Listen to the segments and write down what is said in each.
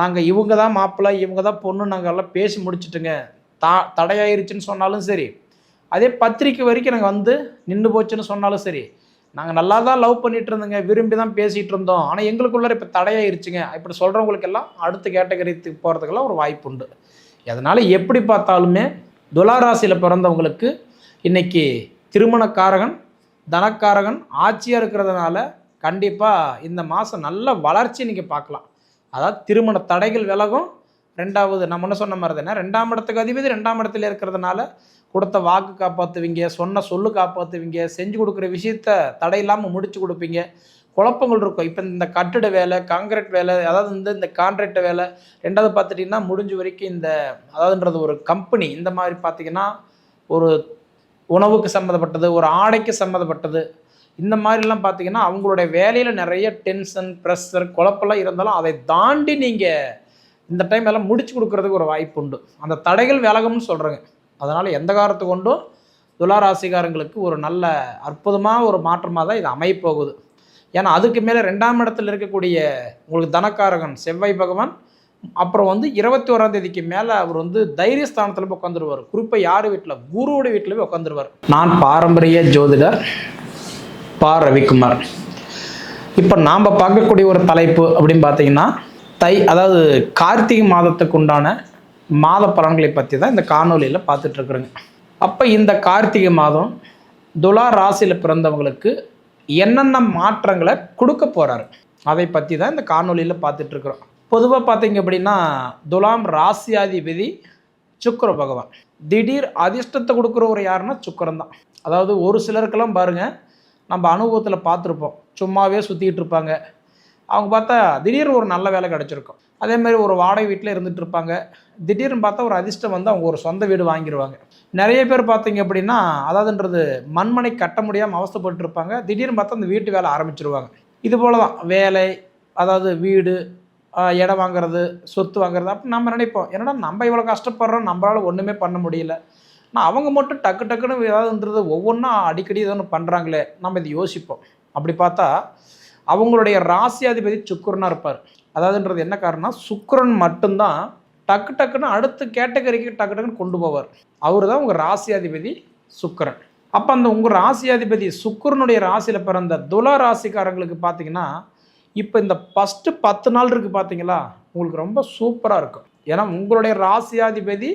நாங்கள் இவங்க தான் மாப்பிள்ளை இவங்க தான் பொண்ணு நாங்கள் எல்லாம் பேசி முடிச்சுட்டுங்க. தா தடையாயிருச்சுன்னு சொன்னாலும் சரி. அதே பத்திரிக்கை வரைக்கும் நாங்கள் வந்து நின்று போச்சுன்னு சொன்னாலும் சரி. நாங்கள் நல்லா தான் லவ் பண்ணிட்டு இருந்தோங்க விரும்பி தான் பேசிகிட்டு இருந்தோம் ஆனால் எங்களுக்குள்ளே இப்போ தடையாயிருச்சுங்க. இப்படி சொல்கிறவங்களுக்கெல்லாம் அடுத்த கேட்டகரிக்கு போகிறதுக்கெல்லாம் ஒரு வாய்ப்பு உண்டு. அதனால் எப்படி பார்த்தாலுமே துலாராசியில் பிறந்தவங்களுக்கு இன்னைக்கு திருமணக்காரகன் தனக்காரகன் ஆட்சியாக இருக்கிறதுனால கண்டிப்பாக இந்த மாதம் நல்ல வளர்ச்சி நீங்கள் பார்க்கலாம். அதாவது திருமண தடைகள் விலகும். ரெண்டாவது நம்ம என்ன சொன்ன மாதிரி தானே ரெண்டாம் இடத்துக்கு அதிபதி ரெண்டாம் இடத்துல இருக்கிறதுனால கொடுத்த வாக்கு காப்பாற்றுவீங்க சொன்ன சொல்லு காப்பாற்றுவீங்க செஞ்சு கொடுக்குற விஷயத்த தடை இல்லாமல் முடிச்சு கொடுப்பீங்க. குழப்பங்கள் இருக்கும். இப்போ இந்த கட்டிட வேலை காங்கிரீட் வேலை அதாவது இந்த இந்த கான்ட்ராக்ட் வேலை ரெண்டாவது பார்த்துட்டிங்கன்னா முடிஞ்ச வரைக்கும் இந்த அதாவதுன்றது ஒரு கம்பெனி இந்த மாதிரி பார்த்தீங்கன்னா ஒரு உணவுக்கு சம்மந்தப்பட்டது ஒரு ஆடைக்கு சம்மந்தப்பட்டது இந்த மாதிரிலாம் பார்த்தீங்கன்னா அவங்களுடைய வேலையில் நிறைய டென்ஷன் ப்ரெஷர் குழப்பம்லாம் இருந்தாலும் அதை தாண்டி நீங்கள் இந்த டைம் எல்லாம் முடிச்சு கொடுக்கறதுக்கு ஒரு வாய்ப்பு உண்டு. அந்த தடைகள் விலகும்னு சொல்கிறேங்க அதனால் எந்த காரத்து கொண்டும் துளாராசிகாரங்களுக்கு ஒரு நல்ல அற்புதமாக ஒரு மாற்றமாக தான் இது அமைப்போகுது ஏன்னா அதுக்கு மேலே ரெண்டாம் இடத்துல இருக்கக்கூடிய உங்களுக்கு தனக்காரகன் செவ்வாய் பகவான் அப்புறம் வந்து இருபத்தி ஓராம் தேதிக்கு மேலே அவர் வந்து தைரியஸ்தானத்தில் போய் உட்காந்துருவார் குறிப்பாக யார் வீட்டில் குருவோட வீட்டில் போய் உட்காந்துருவார் நான் பாரம்பரிய ஜோதிடர். பா ரவிக்குமார். இப்போ நாம் பார்க்கக்கூடிய ஒரு தலைப்பு அப்படின்னு பார்த்தீங்கன்னா தை அதாவது கார்த்திகை மாதத்துக்கு உண்டான மாத பலன்களை பற்றி தான் இந்த காணொலியில் பார்த்துட்ருக்குறோங்க அப்போ இந்த கார்த்திகை மாதம் துலா ராசியில் பிறந்தவங்களுக்கு என்னென்ன மாற்றங்களை கொடுக்க போகிறாரு அதை பற்றி தான் இந்த காணொலியில் பார்த்துட்ருக்குறோம் பொதுவாக பார்த்தீங்க அப்படின்னா துலாம் ராசியாதிபதி சுக்கர பகவான். திடீர் அதிர்ஷ்டத்தை கொடுக்குறவர் யாருன்னா சுக்கிரன் தான். அதாவது ஒரு சிலருக்கெல்லாம் பாருங்கள் நம்ம அனுபவத்தில் பார்த்துருப்போம். சும்மாவே சுற்றிக்கிட்டு இருப்பாங்க. அவங்க பார்த்தா திடீர்னு ஒரு நல்ல வேலை கிடச்சிருக்கும். அதே மாதிரி ஒரு வாடகை வீட்டில் இருந்துட்டு இருப்பாங்க. திடீர்னு பார்த்தா ஒரு அதிர்ஷ்டம் வந்து அவங்க ஒரு சொந்த வீடு வாங்கிடுவாங்க நிறைய பேர் பார்த்தீங்க அப்படின்னா அதாவதுன்றது மண்மனை கட்ட முடியாமல் அவஸ்தைப்பட்டு இருப்பாங்க. திடீர்னு பார்த்தா அந்த வீட்டு வேலை ஆரம்பிச்சிருவாங்க. இது போல தான் வேலை அதாவது வீடு இடம் வாங்குறது சொத்து வாங்குறது அப்படின்னு நம்ம நினைப்போம். என்னடா நம்ம இவ்வளோ கஷ்டப்படுறோம் நம்மளால் ஒன்றுமே பண்ண முடியல. ஆனால் அவங்க மட்டும் டக்கு டக்குன்னு ஏதாவதுன்றது ஒவ்வொன்றா அடிக்கடி ஏதோ ஒன்று பண்ணுறாங்களே நம்ம இது யோசிப்போம். அப்படி பார்த்தா அவங்களுடைய ராசியாதிபதி சுக்கரனாக இருப்பார். அதாவதுன்றது என்ன காரணம் சுக்கரன் மட்டும்தான் டக்கு டக்குன்னு அடுத்த கேட்டகரிக்கு டக்கு டக்குன்னு கொண்டு போவார். அவர் தான் உங்கள் ராசியாதிபதி சுக்கரன். அப்போ அந்த உங்கள் ராசியாதிபதி சுக்கிரனுடைய ராசியில் பிறந்த துலா ராசிக்காரங்களுக்கு பார்த்தீங்கன்னா இப்போ இந்த ஃபஸ்ட்டு பத்து நாள் இருக்குது பார்த்தீங்களா உங்களுக்கு ரொம்ப சூப்பராக இருக்கும். ஏன்னா உங்களுடைய ராசியாதிபதி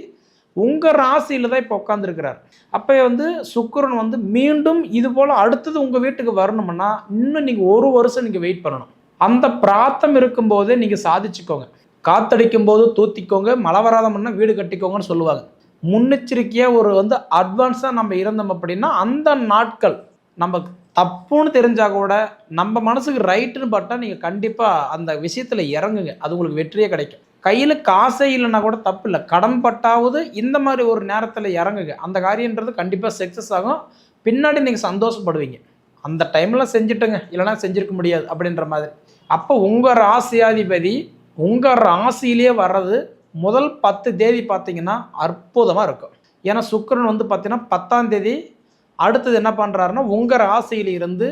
உங்கள் ராசியில் தான் இப்போ உட்காந்துருக்கிறார் அப்போ வந்து சுக்கரன் வந்து மீண்டும் இது போல் அடுத்தது உங்கள் வீட்டுக்கு வரணும்னா இன்னும் நீங்கள் ஒரு வருஷம் நீங்கள் வெயிட் பண்ணணும். அந்த பிராத்தம் இருக்கும்போதே நீங்கள் சாதிச்சுக்கோங்க. காத்தடிக்கும் போது தூத்திக்கோங்க மழை வராதமுன்னா வீடு கட்டிக்கோங்கன்னு சொல்லுவாங்க. முன்னெச்சரிக்கையாக ஒரு வந்து அட்வான்ஸாக நம்ம இருந்தோம் அப்படின்னா அந்த நாட்கள் நம்ம தப்புன்னு தெரிஞ்சால் கூட நம்ம மனசுக்கு ரைட்டுன்னு பார்த்தா நீங்கள் கண்டிப்பாக அந்த விஷயத்தில் இறங்குங்க. அது உங்களுக்கு வெற்றியே கிடைக்கும். கையில் காசே இல்லைன்னா கூட தப்பு இல்லை. கடன் பட்டாவது இந்த மாதிரி ஒரு நேரத்தில் இறங்குங்க. அந்த காரியன்றது கண்டிப்பாக சக்ஸஸ் ஆகும். பின்னாடி நீங்கள் சந்தோஷப்படுவீங்க. அந்த டைமில் செஞ்சுட்டுங்க. இல்லைன்னா செஞ்சுருக்க முடியாது அப்படின்ற மாதிரி. அப்போ உங்கள் ராசியாதிபதி உங்கள் ராசியிலேயே வர்றது முதல் பத்து தேதி பார்த்தீங்கன்னா அற்புதமாக இருக்கும். ஏன்னா சுக்கரன் வந்து பார்த்தீங்கன்னா பத்தாம் தேதி அடுத்தது என்ன பண்ணுறாருன்னா உங்கள் ராசியில இருந்து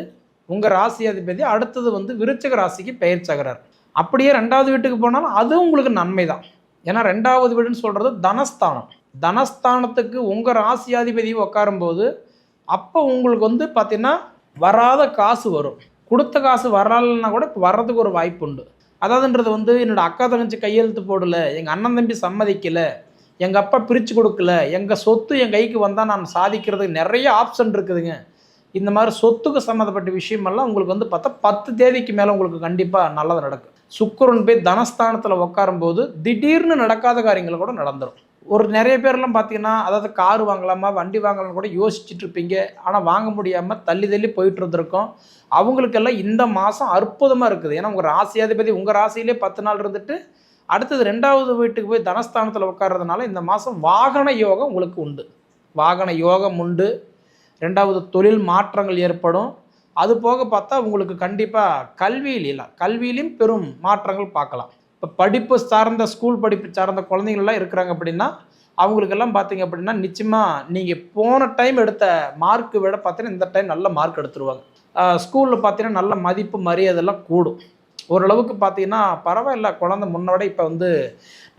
உங்கள் ராசியாதிபதி அடுத்தது வந்து விருச்சக ராசிக்கு பெயர்ச்சகிறார் அப்படியே ரெண்டாவது வீட்டுக்கு போனாலும் அது உங்களுக்கு நன்மை தான் ஏன்னா ரெண்டாவது வீடுன்னு சொல்கிறது தனஸ்தானம். தனஸ்தானத்துக்கு உங்கள் ராசியாதிபதி உட்காரும்போது அப்போ உங்களுக்கு வந்து பார்த்திங்கன்னா வராத காசு வரும். கொடுத்த காசு வரலன்னா கூட இப்போ வர்றதுக்கு ஒரு வாய்ப்பு உண்டு. அதாவதுன்றது வந்து என்னோடய அக்கா தங்கச்சி கையெழுத்து போடலை எங்கள் அண்ணன் தம்பி சம்மதிக்கலை எங்கள் அப்பா பிரித்து கொடுக்கல எங்கள் சொத்து என் கைக்கு வந்தால் நான் சாதிக்கிறதுக்கு நிறைய ஆப்ஷன் இருக்குதுங்க. இந்த மாதிரி சொத்துக்கு சம்மந்தப்பட்ட விஷயமெல்லாம் உங்களுக்கு வந்து பார்த்தா பத்து தேதிக்கு மேலே உங்களுக்கு கண்டிப்பாக நல்லது நடக்கும். சுக்கரன் போய் தனஸ்தானத்தில் உட்காரும்போது திடீர்னு நடக்காத காரியங்கள் கூட நடந்துடும் ஒரு நிறைய பேர்லாம் பார்த்தீங்கன்னா அதாவது கார் வாங்கலாமா வண்டி வாங்கலாம்னு கூட யோசிச்சுட்டு இருப்பீங்க. ஆனால் வாங்க முடியாமல் தள்ளி தள்ளி போயிட்டு இருந்திருக்கோம். அவங்களுக்கெல்லாம் இந்த மாதம் அற்புதமாக இருக்குது. ஏன்னா உங்கள் ராசியாதிபதி உங்கள் ராசியிலே பத்து நாள் இருந்துட்டு அடுத்தது ரெண்டாவது வீட்டுக்கு போய் தனஸ்தானத்தில் உட்கார்றதுனால இந்த மாதம் வாகன யோகம் உங்களுக்கு உண்டு. வாகன யோகம் உண்டு. ரெண்டாவது தொழில் மாற்றங்கள் ஏற்படும். அது போக பார்த்தா உங்களுக்கு கண்டிப்பாக கல்வியில் இல்லை. கல்வியிலையும் பெரும் மாற்றங்கள் பார்க்கலாம். இப்போ படிப்பு சார்ந்த ஸ்கூல் படிப்பு சார்ந்த குழந்தைங்கள்லாம் இருக்கிறாங்க அப்படின்னா அவங்களுக்கெல்லாம் பார்த்தீங்க அப்படின்னா நிச்சயமாக நீங்கள் போன டைம் எடுத்த மார்க்கு விட பார்த்தீங்கன்னா இந்த டைம் நல்ல மார்க் எடுத்துருவாங்க. ஸ்கூலில் பார்த்தீங்கன்னா நல்ல மதிப்பு மரியாதைலாம் கூடும். ஓரளவுக்கு பார்த்தீங்கன்னா பரவாயில்ல. குழந்தை முன்னோட இப்போ வந்து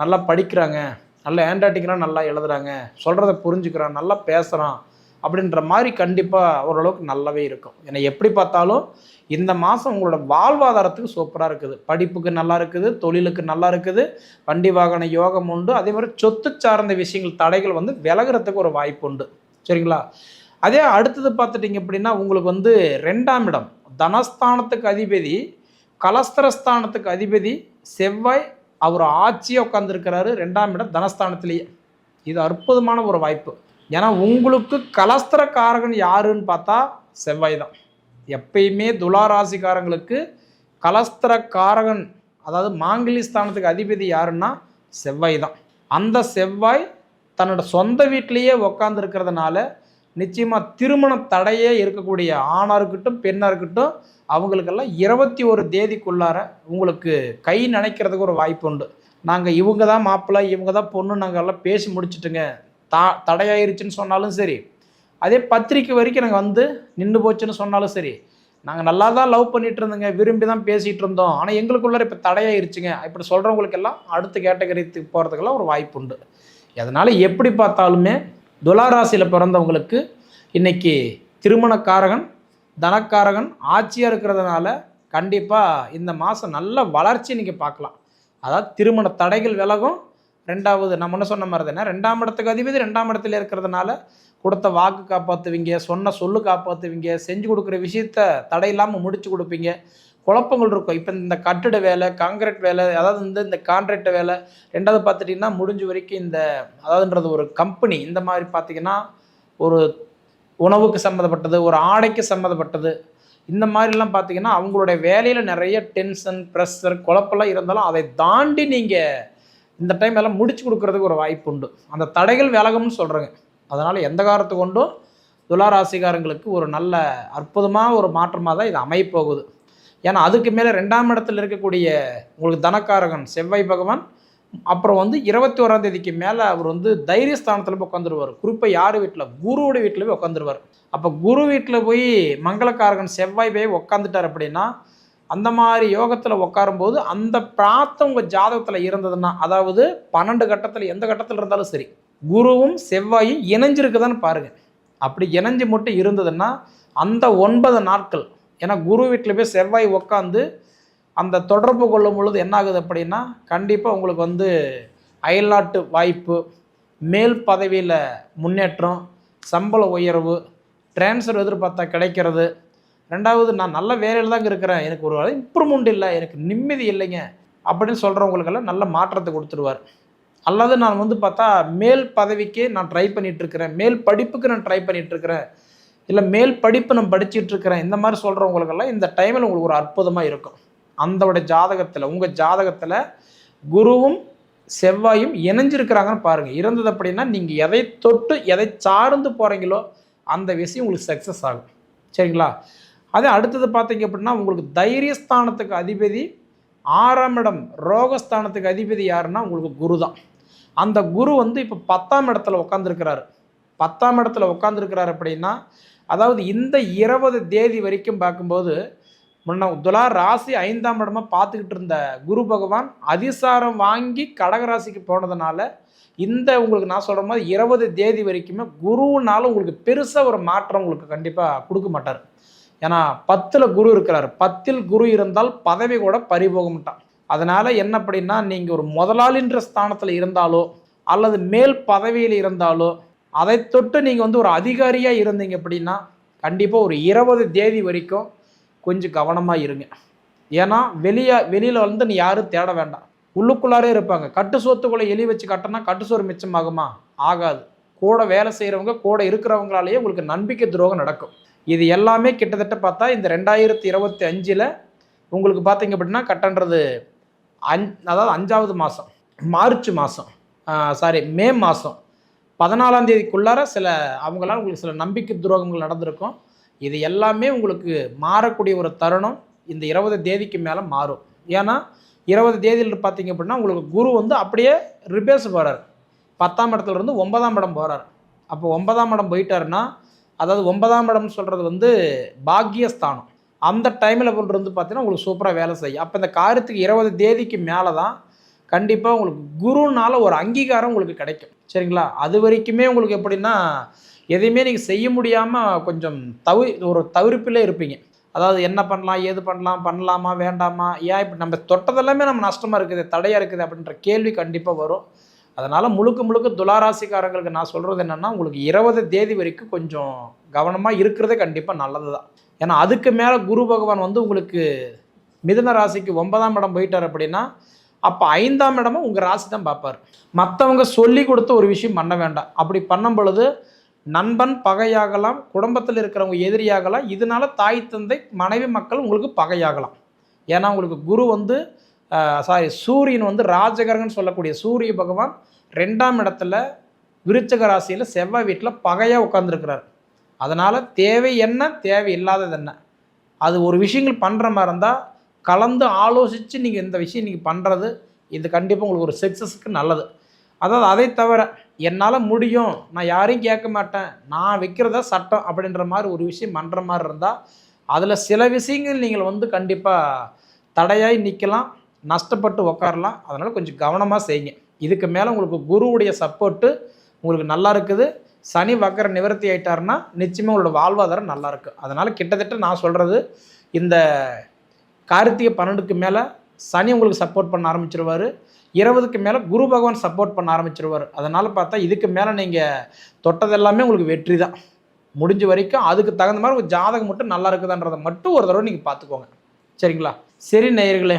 நல்லா படிக்கிறாங்க. நல்லா ஹேண்ட் நல்லா எழுதுகிறாங்க சொல்கிறத புரிஞ்சுக்கிறான். நல்லா பேசுகிறான் அப்படின்ற மாதிரி கண்டிப்பாக ஓரளவுக்கு நல்லாவே இருக்கும். ஏன்னா எப்படி பார்த்தாலும் இந்த மாதம் உங்களோட வாழ்வாதாரத்துக்கு சூப்பராக இருக்குது. படிப்புக்கு நல்லா இருக்குது தொழிலுக்கு நல்லா இருக்குது வண்டி வாகன யோகம் உண்டு. அதே மாதிரி சொத்து சார்ந்த விஷயங்கள் தடைகள் வந்து விலகிறதுக்கு ஒரு வாய்ப்பு உண்டு. சரிங்களா? அதே அடுத்தது பார்த்துட்டிங்க அப்படின்னா உங்களுக்கு வந்து ரெண்டாம் இடம் தனஸ்தானத்துக்கு அதிபதி கலஸ்தரஸ்தானத்துக்கு அதிபதி செவ்வாய் அவர் ஆட்சியாக உட்காந்துருக்கிறாரு ரெண்டாம் இடம் தனஸ்தானத்திலேயே. இது அற்புதமான ஒரு வாய்ப்பு. ஏன்னா உங்களுக்கு கலஸ்திரக்காரகன் யாருன்னு பார்த்தா செவ்வாய் தான் எப்பயுமே துளாராசிக்காரங்களுக்கு கலஸ்திரக்காரகன் அதாவது மாங்கிலி ஸ்தானத்துக்கு அதிபதி யாருன்னா செவ்வாய் தான் அந்த செவ்வாய் தன்னோட சொந்த வீட்டிலேயே உக்காந்து இருக்கிறதுனால நிச்சயமாக திருமண தடையே இருக்கக்கூடிய ஆணாக இருக்கட்டும் பெண்ணாக இருக்கட்டும் அவங்களுக்கெல்லாம் இருபத்தி ஒரு தேதிக்குள்ளார உங்களுக்கு கை நினைக்கிறதுக்கு ஒரு வாய்ப்பு உண்டு. நாங்கள் இவங்க தான் மாப்பிள்ளை இவங்க தான் பொண்ணு நாங்கள் எல்லாம் பேசி முடிச்சுட்டுங்க தா தடையாயிருச்சுன்னு சொன்னாலும் சரி. அதே பத்திரிக்கை வரைக்கும் நாங்கள் வந்து நின்று போச்சுன்னு சொன்னாலும் சரி. நாங்கள் நல்லா தான் லவ் பண்ணிட்டு இருந்தோங்க விரும்பி தான் பேசிகிட்டு இருந்தோம் ஆனால் எங்களுக்குள்ளார இப்போ தடையாயிருச்சுங்க. இப்படி சொல்கிறவங்களுக்கெல்லாம் அடுத்த கேட்டகரிக்கு போகிறதுக்கெல்லாம் ஒரு வாய்ப்பு உண்டு அதனால் எப்படி பார்த்தாலுமே துலாராசியில் பிறந்தவங்களுக்கு இன்னைக்கு திருமணக்காரகன் தனக்காரகன் ஆட்சியாக இருக்கிறதுனால கண்டிப்பாக இந்த மாதம் நல்ல வளர்ச்சி நீங்கள் பார்க்கலாம். அதாவது திருமண தடைகள் விலகும். ரெண்டாவது நம்ம என்ன சொன்ன மாதிரி தானே ரெண்டாம் இடத்துக்கு அதிபதி ரெண்டாம் இடத்துல இருக்கிறதுனால கொடுத்த வாக்கு காப்பாற்றுவீங்க சொன்ன சொல்லு காப்பாற்றுவீங்க செஞ்சு கொடுக்குற விஷயத்த தடை இல்லாமல் முடிச்சு கொடுப்பீங்க. குழப்பங்கள் இருக்கும். இப்போ இந்த கட்டிட வேலை காங்கிரீட் வேலை அதாவது இந்த இந்த கான்ட்ராக்ட் வேலை ரெண்டாவது பார்த்துட்டிங்கன்னா முடிஞ்ச வரைக்கும் இந்த அதாவதுன்றது ஒரு கம்பெனி. இந்த மாதிரி பார்த்தீங்கன்னா ஒரு உணவுக்கு சம்மந்தப்பட்டது ஒரு ஆடைக்கு சம்மந்தப்பட்டது. இந்த மாதிரிலாம் பார்த்தீங்கன்னா அவங்களுடைய வேலையில் நிறைய டென்ஷன் ப்ரெஷர் குழப்பெல்லாம் இருந்தாலும் அதை தாண்டி நீங்கள் இந்த டைம் எல்லாம் முடிச்சு கொடுக்கறதுக்கு ஒரு வாய்ப்பு உண்டு. அந்த தடைகள் விலகும்னு சொல்கிறேங்க அதனால் எந்த காரத்து கொண்டும் துளாராசிகாரங்களுக்கு ஒரு நல்ல அற்புதமான ஒரு மாற்றமாக தான் இது அமைப்போகுது ஏன்னா அதுக்கு மேலே ரெண்டாம் இடத்துல இருக்கக்கூடிய உங்களுக்கு தனக்காரகன் செவ்வாய் பகவான் அப்புறம் வந்து இருபத்தி ஓராம் தேதிக்கு மேலே அவர் வந்து தைரியஸ்தானத்தில் போய் உட்காந்துருவார் குறிப்பாக யார் வீட்டில் குருவோட வீட்டில் போய் உட்காந்துருவார் அப்போ குரு வீட்டில் போய் மங்களக்காரகன் செவ்வாய் போய் உட்காந்துட்டார் அப்படின்னா அந்த மாதிரி யோகத்தில் உட்காரும்போது அந்த பிராத்தம் உங்கள் ஜாதகத்தில் இருந்ததுன்னா அதாவது பன்னெண்டு கட்டத்தில் எந்த கட்டத்தில் இருந்தாலும் சரி குருவும் செவ்வாயும் இணைஞ்சிருக்குதான்னு பாருங்கள் அப்படி இணைஞ்சு மட்டும் இருந்ததுன்னா அந்த ஒன்பது நாட்கள் ஏன்னா குரு வீட்டில் போய் செவ்வாய் உட்காந்து அந்த தொடர்பு கொள்ளும் பொழுது என்ன ஆகுது அப்படின்னா கண்டிப்பாக உங்களுக்கு வந்து அயல்நாட்டு வாய்ப்பு மேல் பதவியில் முன்னேற்றம் சம்பள உயர்வு டிரான்ஸ்ஃபர் எதிர்பார்த்தா கிடைக்கிறது ரெண்டாவது நான் நல்ல வேலையில் தாங்க இருக்கிறேன். எனக்கு ஒரு இம்ப்ரூவ்மெண்ட் இல்லை. எனக்கு நிம்மதி இல்லைங்க. அப்படின்னு சொல்கிறவங்களுக்கெல்லாம் நல்ல மாற்றத்தை கொடுத்துருவார். அல்லது நான் வந்து பார்த்தா மேல் பதவிக்கு நான் ட்ரை பண்ணிகிட்ருக்கிறேன் மேல் படிப்புக்கு நான் ட்ரை பண்ணிகிட்ருக்கிறேன் இல்லை மேல் படிப்பு நான் படிச்சுட்டு இருக்கிறேன். இந்த மாதிரி சொல்கிறவங்களுக்கெல்லாம் இந்த டைமில் உங்களுக்கு ஒரு அற்புதமாக இருக்கும். அந்தோட ஜாதகத்தில் உங்கள் ஜாதகத்தில் குருவும் செவ்வாயும் இணைஞ்சிருக்கிறாங்கன்னு பாருங்கள் இருந்தது அப்படின்னா நீங்கள் எதை தொட்டு எதை சார்ந்து போகிறீங்களோ அந்த விஷயம் உங்களுக்கு சக்ஸஸ் ஆகும். சரிங்களா? அதே அடுத்தது பார்த்தீங்க அப்படின்னா உங்களுக்கு தைரியஸ்தானத்துக்கு அதிபதி ஆறாம் இடம் ரோகஸ்தானத்துக்கு அதிபதி யாருன்னா உங்களுக்கு குரு தான் அந்த குரு வந்து இப்போ பத்தாம் இடத்துல உட்காந்துருக்கிறாரு பத்தாம் இடத்துல உட்காந்துருக்கிறாரு அப்படின்னா அதாவது இந்த இருபது தேதி வரைக்கும் பார்க்கும்போது முன்ன துலா ராசி ஐந்தாம் இடமா பார்த்துக்கிட்டு இருந்த குரு பகவான் அதிசாரம் வாங்கி கடகராசிக்கு போனதுனால இந்த உங்களுக்கு நான் சொல்கிற மாதிரி இருபது தேதி வரைக்குமே குருனால உங்களுக்கு பெருசாக ஒரு மாற்றம் உங்களுக்கு கண்டிப்பாக கொடுக்க மாட்டார். ஏன்னா பத்தில் குரு இருக்கிறார். பத்தில் குரு இருந்தால் பதவி கூட பறிபோக மாட்டான் அதனால் என்ன அப்படின்னா நீங்கள் ஒரு முதலாளின்ற ஸ்தானத்தில் இருந்தாலோ அல்லது மேல் பதவியில் இருந்தாலோ அதை தொட்டு நீங்கள் வந்து ஒரு அதிகாரியாக இருந்தீங்க அப்படின்னா கண்டிப்பாக ஒரு இருபது தேதி வரைக்கும் கொஞ்சம் கவனமாக இருங்க. ஏன்னா வெளியே வெளியில் வந்து நீ யாரும் தேட வேண்டாம். உள்ளுக்குள்ளாரே இருப்பாங்க. கட்டு சோத்துக்குள்ளே எலி வச்சு கட்டினா கட்டு சோறு மிச்சமாகுமா? ஆகாது. கூட வேலை செய்கிறவங்க கூட இருக்கிறவங்களாலேயே உங்களுக்கு நம்பிக்கை துரோகம் நடக்கும். இது எல்லாமே கிட்டத்தட்ட பார்த்தா இந்த ரெண்டாயிரத்தி இருபத்தி அஞ்சில் உங்களுக்கு பார்த்தீங்க அப்படின்னா கட்டன்றது அஞ் அதாவது அஞ்சாவது மாதம் மார்ச் மாதம் சாரி மே மாதம் பதினாலாம் தேதிக்குள்ளார சில அவங்களால உங்களுக்கு சில நம்பிக்கை துரோகங்கள் நடந்திருக்கும். இது எல்லாமே உங்களுக்கு மாறக்கூடிய ஒரு தருணம். இந்த இருபது தேதிக்கு மேலே மாறும். ஏன்னா இருபது தேதியில் பார்த்தீங்க அப்படின்னா உங்களுக்கு குரு வந்து அப்படியே ரிபேஸ் போகிறார் பத்தாம் இடத்துல இருந்து ஒன்பதாம் இடம் போகிறார் அப்போ ஒன்பதாம் இடம் போயிட்டாருன்னா அதாவது ஒன்பதாம் இடம் சொல்கிறது வந்து பாக்கியஸ்தானம் அந்த டைமில் வந்து பார்த்தீங்கன்னா உங்களுக்கு சூப்பராக வேலை செய்யும். அப்போ இந்த காரியத்துக்கு இருபது தேதிக்கு மேலே தான் கண்டிப்பாக உங்களுக்கு குருனால் ஒரு அங்கீகாரம் உங்களுக்கு கிடைக்கும். சரிங்களா? அது வரைக்குமே உங்களுக்கு எப்படின்னா எதையுமே நீங்கள் செய்ய முடியாமல் கொஞ்சம் தவி ஒரு தவிர்ப்பிலே இருப்பீங்க. அதாவது என்ன பண்ணலாம் ஏது பண்ணலாம் பண்ணலாமா வேண்டாமா? ஏன் இப்படி நம்ம தொட்டதெல்லாமே நம்ம நஷ்டமாக இருக்குது தடையாக இருக்குது அப்படின்ற கேள்வி கண்டிப்பாக வரும். அதனால் முழுக்க முழுக்க துளாராசிக்காரங்களுக்கு நான் சொல்கிறது என்னென்னா உங்களுக்கு இருபது தேதி வரைக்கும் கொஞ்சம் கவனமாக இருக்கிறதே கண்டிப்பாக நல்லது தான் ஏன்னா அதுக்கு மேலே குரு பகவான் வந்து உங்களுக்கு மிதுன ராசிக்கு ஒன்பதாம் இடம் போயிட்டார் அப்படின்னா அப்போ ஐந்தாம் இடமும் உங்கள் ராசி தான் பார்ப்பார். மற்றவங்க சொல்லி கொடுத்த ஒரு விஷயம் பண்ண வேண்டாம். அப்படி பண்ணும் பொழுது நண்பன் பகையாகலாம் குடும்பத்தில் இருக்கிறவங்க எதிரியாகலாம் இதனால தாய் தந்தை மனைவி மக்கள் உங்களுக்கு பகையாகலாம். ஏன்னா உங்களுக்கு குரு வந்து சாரி சூரியன் வந்து ராஜகரகன் சொல்லக்கூடிய சூரிய பகவான் ரெண்டாம் இடத்துல விருச்சக ராசியில் செவ்வாய் வீட்டில் பகையாக உட்காந்துருக்கிறார் அதனால் தேவை என்ன தேவை இல்லாதது என்ன? அது ஒரு விஷயங்கள் பண்ணுற மாதிரி இருந்தால் கலந்து ஆலோசித்து நீங்கள் இந்த விஷயம் நீங்கள் பண்ணுறது இது கண்டிப்பாக உங்களுக்கு ஒரு சக்ஸஸ்க்கு நல்லது. அதாவது அதை தவிர என்னால் முடியும் நான் யாரையும் கேட்க மாட்டேன் நான் வைக்கிறதா சட்டம் அப்படின்ற மாதிரி ஒரு விஷயம் பண்ணுற மாதிரி இருந்தால் அதில் சில விஷயங்கள் நீங்கள் வந்து கண்டிப்பாக தடையாய் நிற்கலாம் நஷ்டப்பட்டு உக்காரலாம். அதனால் கொஞ்சம் கவனமாக செய்யுங்க. இதுக்கு மேலே உங்களுக்கு குருவுடைய சப்போர்ட்டு உங்களுக்கு நல்லா இருக்குது. சனி வக்கர நிவர்த்தி ஆயிட்டாருன்னா நிச்சயமாக உங்களோட வாழ்வாதாரம் நல்லா இருக்கும் அதனால் கிட்டத்தட்ட நான் சொல்கிறது இந்த கார்த்திகை பன்னெண்டுக்கு மேலே சனி உங்களுக்கு சப்போர்ட் பண்ண ஆரம்பிச்சிருவார். இருபதுக்கு மேலே குரு பகவான் சப்போர்ட் பண்ண ஆரம்பிச்சிருவார். அதனால் பார்த்தா இதுக்கு மேலே நீங்கள் தொட்டது எல்லாமே உங்களுக்கு வெற்றி தான். முடிஞ்ச வரைக்கும் அதுக்கு தகுந்த மாதிரி உங்கள் ஜாதகம் மட்டும் நல்லா இருக்குதான்றதை மட்டும் ஒரு தடவை நீங்கள் பார்த்துக்கோங்க. சரிங்களா? சரி நேயர்களே